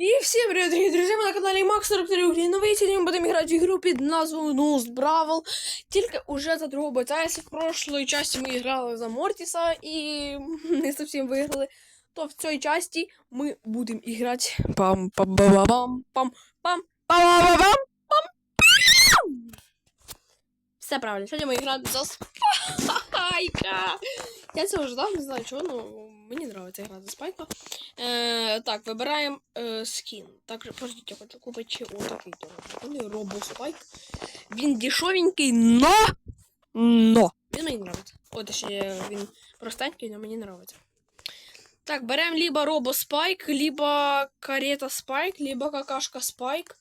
І всім привіт, дорогі друзі, ми на каналі Max 43 Україновий. Сьогодні ми будемо грати в ігру під назвою Nose Brawl. Тільки уже за другого бойця, якщо в прошлій часті ми грали за Мортіса і не зовсім виграли, то в цій часті ми будемо грати пам пам пам пам пам пам пам пам пам Все правильно, сьогодні ми граємо за Спайка. Я цього ждав, не знаю чого, але мені подобається грати за Спайка. Е, так, вибираємо е, скін. Так, подождіть, я хочу купити ще отакий телефон. Робоспайк. Він дешевенький, но. Но. Він мені подобається. От ще він простенький, але мені подобається. Так, беремо либо Робоспайк, либо Карета Спайк, либо Какашка Спайк,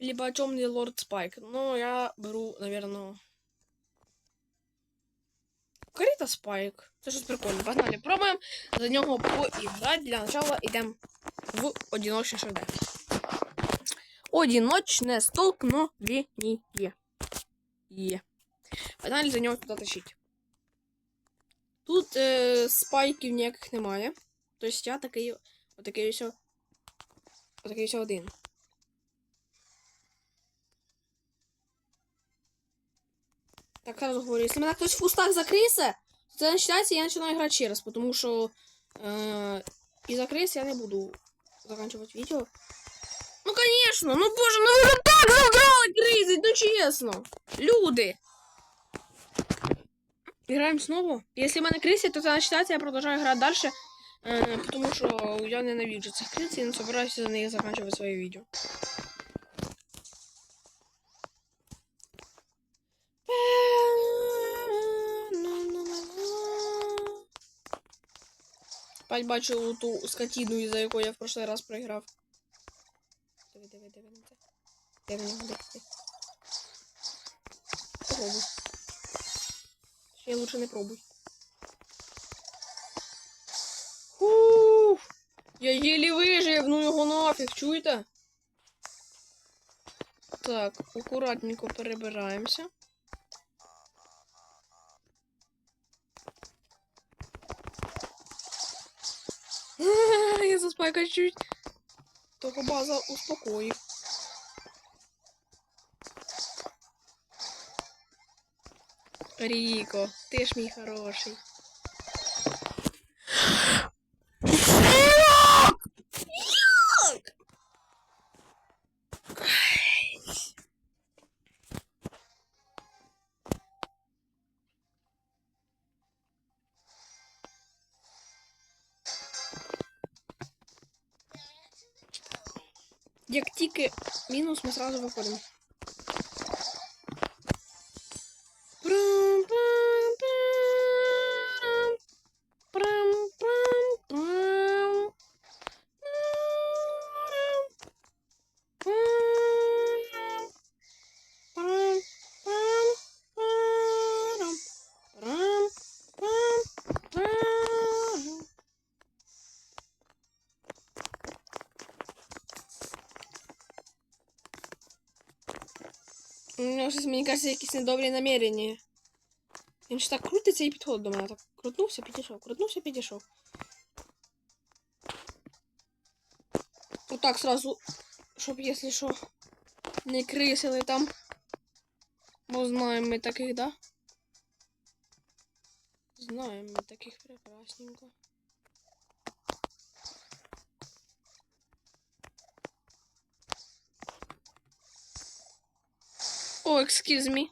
либо Темний Лорд Спайк. Ну, я беру, наверное. Карета Спайк. Це щось прикольне. Погнали, пробуємо за нього поіграти. Для начала йдемо в одиночне ШД. Одиночне столкновение. Є. Погнали за нього туди тащить. Тут е, спайків ніяких немає. Тобто я такий. Отакий ось. Отакий ось один. Так, сразу говорю, если меня кто-то в кустах закрыся, то тогда начинается, я начинаю играть ще раз, потому что э, из-за крыс я не буду заканчивать видео. Ну, конечно, ну боже, ну ви так задрали кризить, ну чесно. Люди. Играем снова. Если мене крисять, то тогда начинается, я продолжаю играть дальше. Э, потому что я ненавижу цих крис и не собираюсь за них заканчивать свои видео. Пать бачу ту скотину, із-за якої я в прошлый раз проіграв. Диви, диви, диви на це. Диви на диви. Попробуй. Ще лучше не пробуй. Ух! Я еле вижив, ну його нафіг, чуєте? Так, акуратненько перебираємося. Я за спайка чуть. Только база успокоїв. Ріко, ти ж мій хороший. Як тільки мінус, ми сразу виходимо. Нього щось, мені кажеться, якісь недобрі намірення. Він ж так крутиться і підходить до мене. Так крутнувся, підійшов, крутнувся, підійшов. Отак сразу, щоб, якщо що, не крисили там. Бо знаємо ми таких, да? Знаємо ми таких прекрасненько. О, excuse me.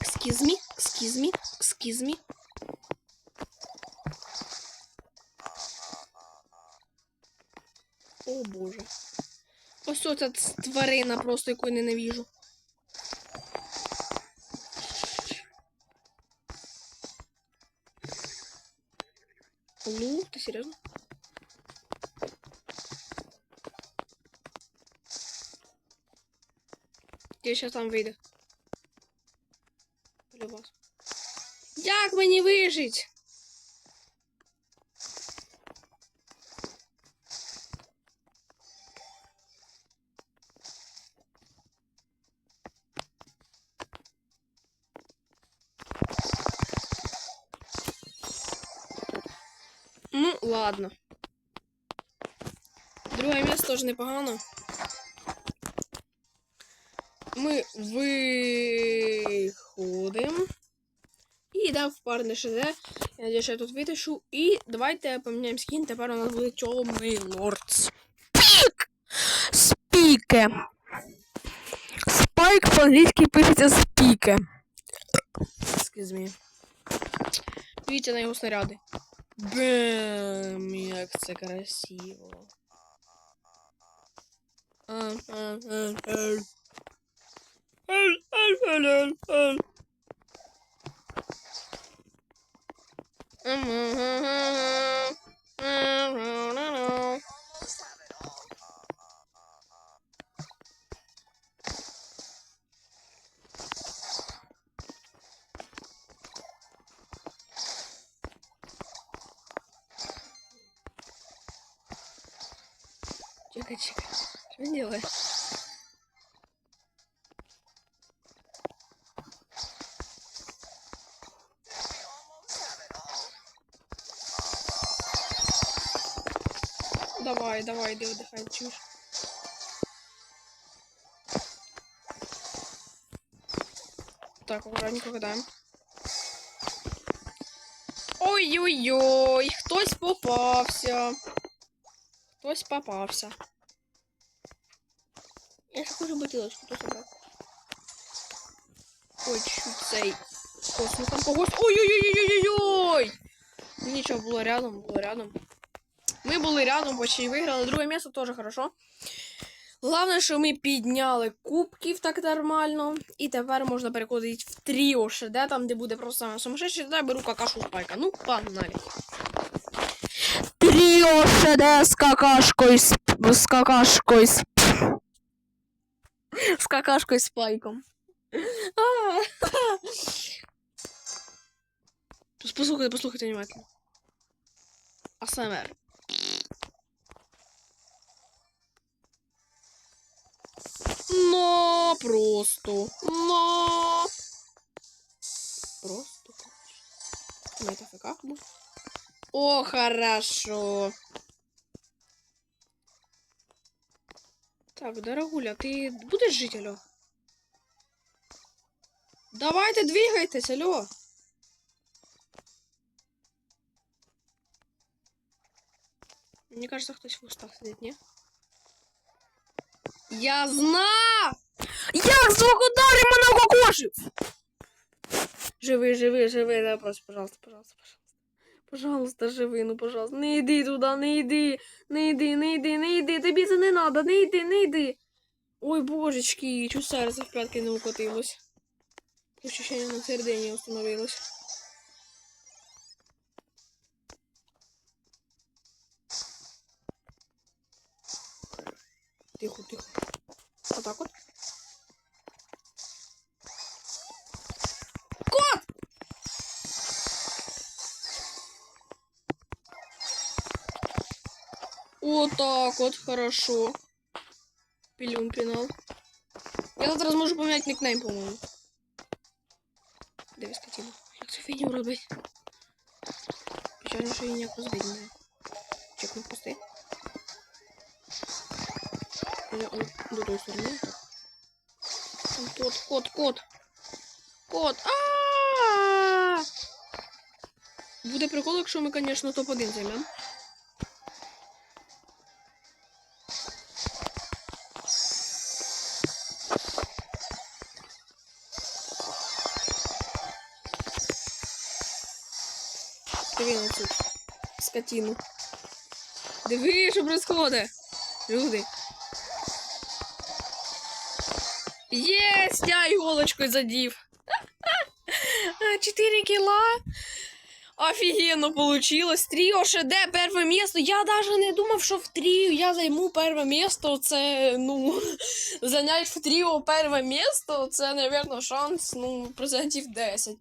Excuse me, excuse me, excuse me. О боже. Ось оця тварина просто, яку я ненавижу. Ну, ти серйозно? Я сейчас там вийду. Полюбас. Як мені вижить? Ну, ладно. Друге місце теж непогано. Ми виходимо. І йдемо в парне ШД. Я надіюсь, я тут витащу. І давайте поміняємо скін. Тепер у нас буде темний лорд. Спік! Спіке. Спайк по-англійськи пишеться спіке. Excuse. Дивіться на його снаряди. Бем, як це красиво. А, а, а, а. Ель, ель, ель, ель, ель. Чекай, чекай. Что делаешь? Давай, давай, иди отдыхай, чушь. Так, аккуратненько кидаем. Ой-ой-ой, хтось попався. Хтось попався. Я ж хочу бутилочку тут собрати. Хочу цей космосом погость. Ой-ой-ой-ой-ой-ой! Нічого, було рядом, було рядом. Ми були рядом, почти виграли. Друге місце теж хорошо. Головне, що ми підняли кубків так нормально. І тепер можна переходити в тріо ШД, там, де буде просто сумасшедший, тоді беру какашу спайка. Ну, погнали. Тріо ШД з какашкою з, з какашкою з, з какашкою спайком. Послухайте, послухайте внимательно. АСМР. Но просто. Но. Просто. На это ФК был. О, хорошо. Так, дорогуля, ты будешь жить, алло? Давайте двигайтесь, алло. Мне кажется, хтось в кустах сидить, не? Я знаю! Як звук ударив мене кокошив! Живи, живи, живи, да, просто, пожалуйста, пожалуйста, пожалуйста. Пожалуйста, живи, ну, пожалуйста. Не йди туди, не йди, не йди, не йди, не йди, тобі це не надо, не йди, не йди. Ой, божечки, чуть серце в п'ятки не укотилось. Ощущення на середині установилось. Тихо, тихо. Вот так вот, хорошо. Пилюм пинал. Я зараз можу поміняти никнейм, по-моєму. Де скотина? Як цю фігню робить? Печально, що її ніяк розбити не знаю. Чекну пусти. Я он до той сторони. так. Там кот, кот, кот. Кот. А! Буде прикол, якщо ми, звісно, топ-1 займемо. Диви цю скотину. Диви, що происходит, Люди. Єсть, я іголочкою задів. А, 4 кіла. Офігенно получилось. Тріо ШД, перше місто. Я навіть не думав, що в тріо я займу перше місто. Це, ну, зайняти в тріо перше місто. Це, напевно, шанс, ну, процентів 10.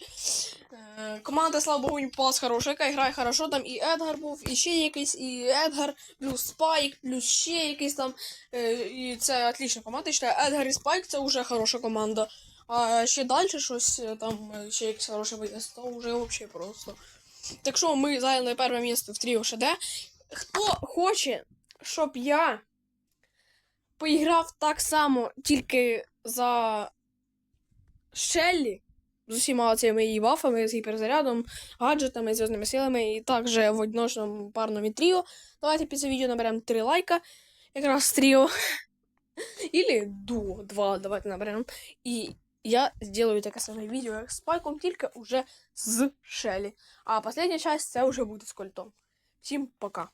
Е, Команда, слава Богу, пас хороша, яка грає хорошо. Там і Едгар був, і ще якийсь, і Едгар, плюс Спайк, плюс ще якийсь там. Е, І це отлічна команда. Я Едгар і Спайк це вже хороша команда. А ще далі щось е, там ще якесь хороше вийде, то вже взагалі просто. Так що ми зайняли перше місце в тріо ШД. Хто хоче, щоб я поіграв так само тільки за Шеллі, з усіма цими її бафами, з гіперзарядом, гаджетами, зв'язними силами і також в одночному парному тріо. Давайте під це відео наберемо 3 лайка. Якраз тріо. Или дуо 2, давайте наберемо. І я сделаю таке саме відео, як з Пайком, тільки уже з Шелі. А остання часть це вже буде з Кольтом. Всім пока.